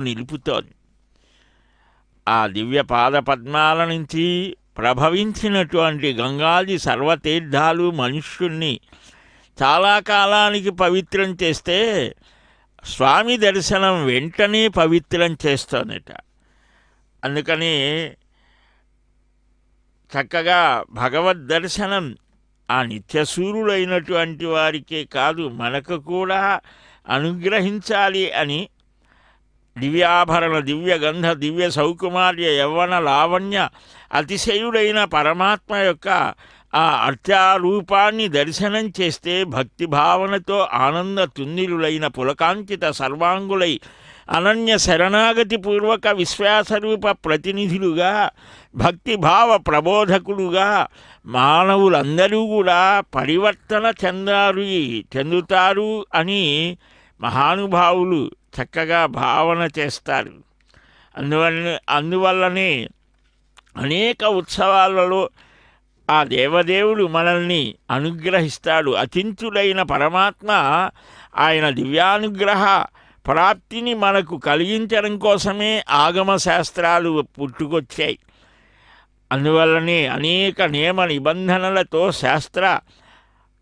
నిలుపుతోంది ఆ దివ్య పాద పద్మాల నుంచి ప్రభవించినటువంటి గంగాది సర్వతీర్థాలు మనుష్యుణ్ణి చాలా కాలానికి పవిత్రం చేస్తే స్వామి దర్శనం వెంటనే పవిత్రం చేస్తోందట. అందుకని చక్కగా భగవద్ దర్శనం ఆ నిత్యసూరుడైనటువంటి వారికే కాదు మనకు కూడా అనుగ్రహించాలి అని దివ్యాభరణ దివ్యగంధ దివ్య సౌకుమార్య యవ్వన లావణ్య అతిశయుడైన పరమాత్మ యొక్క ఆ అర్చారూపాన్ని దర్శనం చేస్తే భక్తి భావనతో ఆనంద తుందిరులైన పులకాంకిత సర్వాంగులై అనన్య శరణాగతి పూర్వక విశ్వాసరూప ప్రతినిధులుగా భక్తిభావ ప్రబోధకులుగా మానవులందరూ కూడా పరివర్తన చెందారు చెందుతారు అని మహానుభావులు చక్కగా భావన చేస్తారు అందువల్ల అందువల్లనే అనేక ఉత్సవాలలో ఆ దేవదేవుడు మనల్ని అనుగ్రహిస్తాడు. అతింతుడైన పరమాత్మ ఆయన దివ్యానుగ్రహ ప్రాప్తిని మనకు కలిగించడం కోసమే ఆగమ శాస్త్రాలు పుట్టుకొచ్చాయి. అందువల్లనే అనేక నియమ నిబంధనలతో శాస్త్ర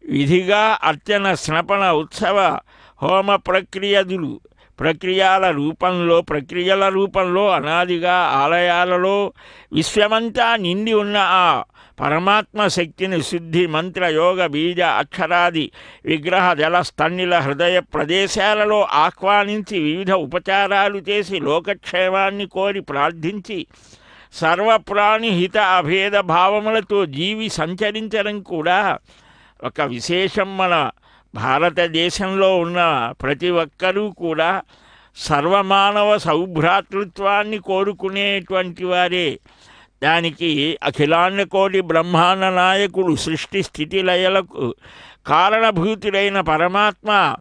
విధిగా అర్చన స్నపన ఉత్సవ హోమ ప్రక్రియదులు ప్రక్రియల రూపంలో ప్రక్రియల రూపంలో అనాదిగా ఆలయాలలో విశ్వమంతా నిండి ఉన్న ఆ పరమాత్మ శక్తిని శుద్ధి మంత్ర యోగ బీజ అక్షరాది విగ్రహ జల స్తన్నిల హృదయ ప్రదేశాలలో ఆహ్వానించి వివిధ ఉపచారాలు చేసి లోకక్షేమాన్ని కోరి ప్రార్థించి సర్వప్రాణి హిత అభేద భావములతో జీవి సంచరించడం కూడా ఒక విశేషం మన భారతదేశంలో ఉన్న ప్రతి ఒక్కరూ కూడా సర్వమానవ సౌభ్రాతృత్వాన్ని కోరుకునేటువంటి వారే. దానికి అఖిలాండ కోటి బ్రహ్మాండ నాయకుడు సృష్టి స్థితి లయలకు కారణభూతుడైన పరమాత్మ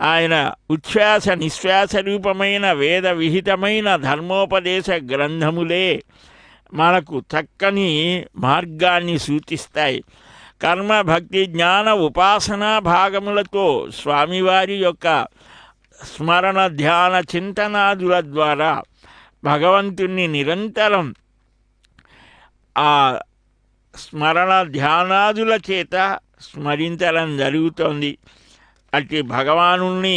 ఆయన ఉచ్ఛ్వాస నిశ్వాస రూపమైన వేద విహితమైన ధర్మోపదేశ గ్రంథములే మనకు చక్కని మార్గాన్ని సూచిస్తాయి. కర్మ భక్తి జ్ఞాన ఉపాసనా భాగములతో స్వామివారి యొక్క స్మరణ ధ్యాన చింతనాదుల ద్వారా భగవంతుణ్ణి నిరంతరం ఆ స్మరణ ధ్యానాదుల చేత స్మరించడం జరుగుతోంది. అట్టి భగవానుణ్ణి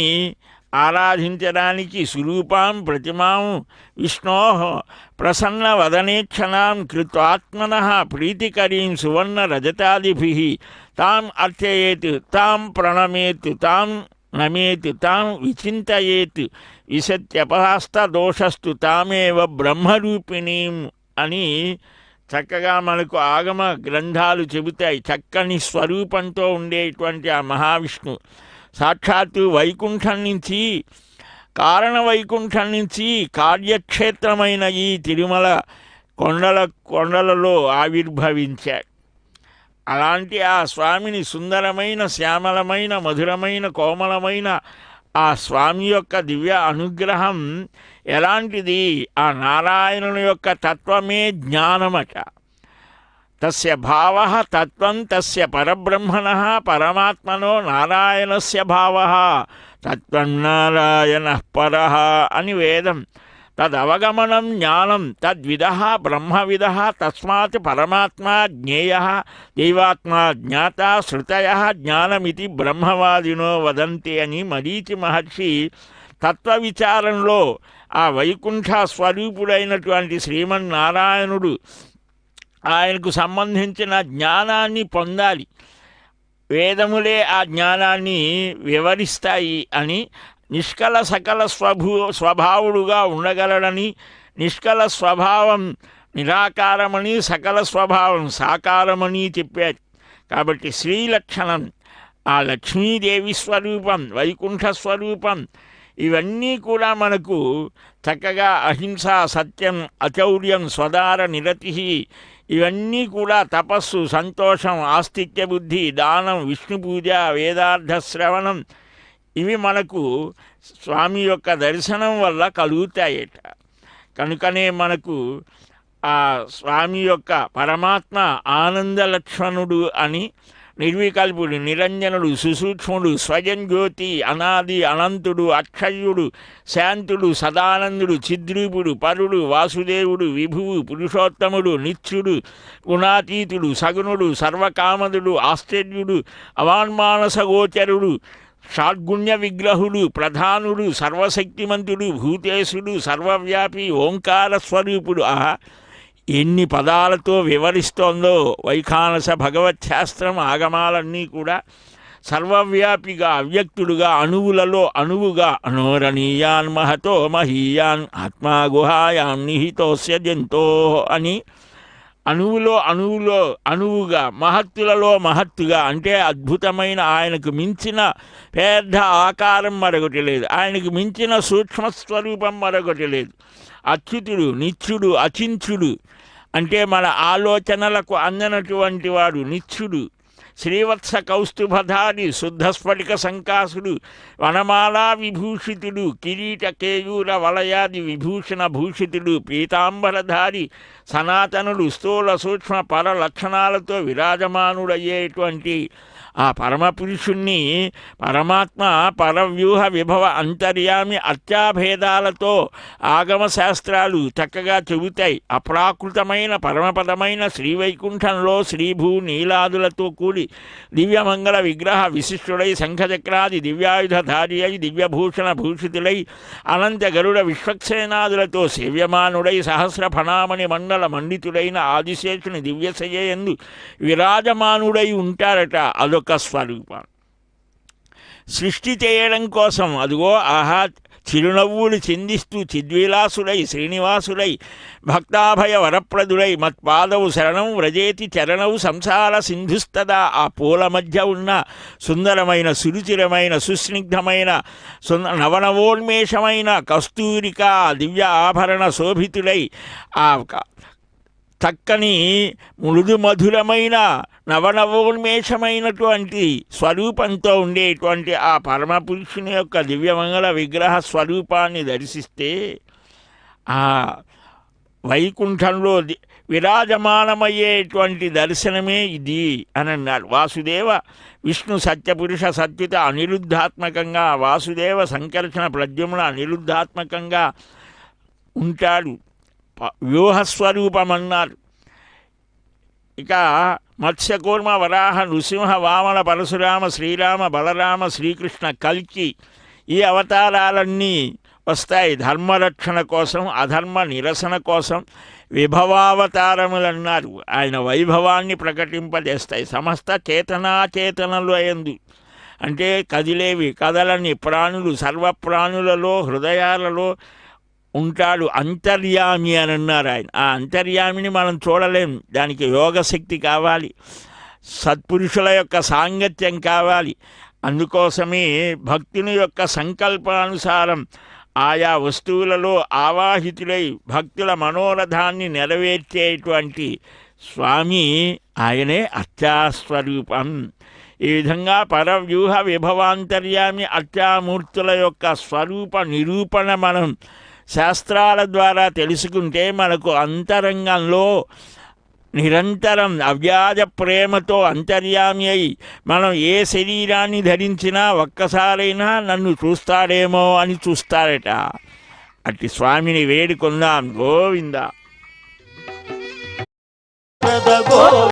ఆరాధించడానికి సురూపాం ప్రతిమాం విష్ణో ప్రసన్న వదనేక్షణాం కృత్వాత్మన ప్రీతికరీం సువర్ణ రజతాదిభి తాం అర్చయేత్ తాం ప్రణమేత్ తాం నమేత్ తాం విచింతయేత్ విసత్యపహాస్త దోషస్తు తామేవ బ్రహ్మరూపిణీం అని చక్కగా మనకు ఆగమ గ్రంథాలు చెబుతాయి. చక్కని స్వరూపంతో ఉండేటువంటి ఆ మహావిష్ణు. సాక్షాత్తు వైకుంఠం నుంచి కారణ వైకుంఠం నుంచి కార్యక్షేత్రమైన ఈ తిరుమల కొండల కొండలలో ఆవిర్భవించాడు అలాంటి ఆ స్వామిని సుందరమైన శ్యామలమైన మధురమైన కోమలమైన ఆ స్వామి యొక్క దివ్య అనుగ్రహం ఎలాంటిది? ఆ నారాయణుని యొక్క తత్వమే జ్ఞానమట. తస్య భావ తత్వం తస్య పరబ్రహ్మణ పరమాత్మనో నారాయణస్య భావ తత్వం నారాయణ పర అని వేదం. తదవగమనం జ్ఞానం తద్విద బ్రహ్మవిద తస్మాత్ పరమాత్మా జ్ఞేయ దైవాత్మా జ్ఞాత శృతయ జ్ఞానమితి బ్రహ్మవాదినో వదంతి అని మరీచి మహర్షి తత్వ విచారంలో ఆ వైకుంఠ స్వరూపుడైనటువంటి శ్రీమన్నారాయణుడు ఆయనకు సంబంధించిన జ్ఞానాన్ని పొందాలి. వేదములే ఆ జ్ఞానాన్ని వివరిస్తాయి అని నిష్కల సకల స్వభూ స్వభావుడుగా ఉండగలడని నిష్కల స్వభావం నిరాకారమని సకల స్వభావం సాకారమని చెప్పారు. కాబట్టి శ్రీలక్షణం ఆ లక్ష్మీదేవి స్వరూపం వైకుంఠ స్వరూపం ఇవన్నీ కూడా మనకు చక్కగా అహింస సత్యం అచౌర్యం స్వదార నిరతి ఇవన్నీ కూడా తపస్సు సంతోషం ఆస్తిక్య బుద్ధి దానం విష్ణు పూజ వేదార్థ శ్రవణం ఇవి మనకు స్వామి యొక్క దర్శనం వల్ల కలుగుతాయట. కనుకనే మనకు ఆ స్వామి యొక్క పరమాత్మ ఆనంద లక్ష్మణుడు అని నిర్వికల్పుడు నిరంజనుడు సుసూక్ష్ముడు స్వయం జ్యోతి అనాది అనంతుడు అక్షయుడు శాంతుడు సదానందుడు చిద్రూపుడు పరుడు వాసుదేవుడు విభువు పురుషోత్తముడు నిత్యుడు గుణాతీతుడు సగుణుడు సర్వకామదుడు ఆశ్చర్యుడు అవాన్మానసగోచరుడు షాడ్గుణ్య విగ్రహుడు ప్రధానుడు సర్వశక్తిమంతుడు భూతేశుడు సర్వవ్యాపి ఓంకార స్వరూపుడు ఆహా! ఎన్ని పదాలతో వివరిస్తోందో వైఖానస భగవత్ శాస్త్రం ఆగమాలన్నీ కూడా సర్వవ్యాపిగా అవ్యక్తుడుగా అణువులలో అణువుగా అనోరణీయాన్ మహతో మహీయాన్ ఆత్మా గుహాయాం నిహితోస్య జంతో అని అణువులో అణువులో అణువుగా మహత్తులలో మహత్తుగా అంటే అద్భుతమైన ఆయనకు మించిన పెద్ద ఆకారం మరొకటి లేదు. ఆయనకు మించిన సూక్ష్మస్వరూపం మరొకటి లేదు. అచ్యుతుడు నిత్యుడు అచించుడు అంటే మన ఆలోచనలకు అందనటువంటి వాడు నిత్యుడు శ్రీవత్స కౌస్తుభధారి శుద్ధస్ఫటిక సంకాసుడు వనమాలా విభూషితుడు కిరీట కేయూర వలయాది విభూషణ భూషితుడు పీతాంబరధారి సనాతనుడు స్థూల సూక్ష్మ పర లక్షణాలతో విరాజమానుడయ్యేటువంటి ఆ పరమపురుషుణ్ణి పరమాత్మ పరవ్యూహ విభవ అంతర్యామి అత్యాభేదాలతో ఆగమ శాస్త్రాలు చక్కగా చెబుతాయి. అప్రాకృతమైన పరమపదమైన శ్రీవైకుంఠంలో శ్రీభూ నీలాదులతో కూడి దివ్యమంగళ విగ్రహ విశిష్టుడై శంఖచక్రాది దివ్యాయుధధారి అయి దివ్యభూషణ భూషితులై అనంత గరుడ విశ్వక్సేనాదులతో సేవ్యమానుడై సహస్ర ఫణామణి మండల మండితుడైన ఆదిశేషుని దివ్యశయందు విరాజమానుడై ఉంటారట అదొక స్వరూపం. సృష్టి చేయడం కోసం. అదిగో ఆహా చిరునవ్వులు చిందిస్తూ చిద్విలాసులై శ్రీనివాసులై భక్తాభయ వరప్రదుడై మత్పాదవు శరణం వ్రజేతి చరణవు సంసార సింధుస్తదా. ఆ పూల మధ్య ఉన్న సుందరమైన సురుచిరమైన సుస్నిగ్ధమైన సుంద నవనవోన్మేషమైన కస్తూరిక దివ్య ఆభరణ శోభితుడై ఆ చక్కని మృదు మధురమైన నవనవోన్మేషమైనటువంటి స్వరూపంతో ఉండేటువంటి ఆ పరమపురుషుని యొక్క దివ్యమంగళ విగ్రహ స్వరూపాన్ని దర్శిస్తే ఆ వైకుంఠంలో విరాజమానమయ్యేటువంటి దర్శనమే ఇది అని అన్నారు వాసుదేవ విష్ణు సత్యపురుష సత్యుత అనిరుద్ధాత్మకంగా వాసుదేవ సంకర్షణ ప్రద్యుమ్న అనిరుద్ధాత్మకంగా ఉంటాడు. వ్యూహస్వరూపమన్నారు ఇక మత్స్యకూర్మ వరాహ నృసింహ వామన పరశురామ శ్రీరామ బలరామ శ్రీకృష్ణ కల్కి ఈ అవతారాలన్నీ వస్తాయి ధర్మరక్షణ కోసం అధర్మ నిరసన కోసం విభవావతారములన్నారు. ఆయన వైభవాన్ని ప్రకటింపజేస్తాయి. సమస్త చేతనాచేతనలు అయందు అంటే కదిలేవి కదలని ప్రాణులు సర్వప్రాణులలో హృదయాలలో ఉంటాడు. అంతర్యామి అని అన్నారు ఆయన. ఆ అంతర్యామిని మనం చూడలేం. దానికి యోగశక్తి కావాలి. సత్పురుషుల యొక్క సాంగత్యం కావాలి. అందుకోసమే భక్తుని యొక్క సంకల్పానుసారం ఆయా వస్తువులలో ఆవాహితులై భక్తుల మనోరథాన్ని నెరవేర్చేటువంటి స్వామి ఆయనే అత్యాస్వరూపం. ఈ విధంగా పరవ్యూహ విభవాంతర్యామి అత్యామూర్తుల యొక్క స్వరూప నిరూపణ మనం శాస్త్రాల ద్వారా తెలుసుకుంటే మనకు అంతరంగంలో నిరంతరం అవ్యాజ ప్రేమతో అంతర్యామి అయి మనం ఏ శరీరాన్ని ధరించినా ఒక్కసారైనా నన్ను చూస్తాడేమో అని చూస్తారట. అట్టి స్వామిని వేడుకుందాం. గోవిందా.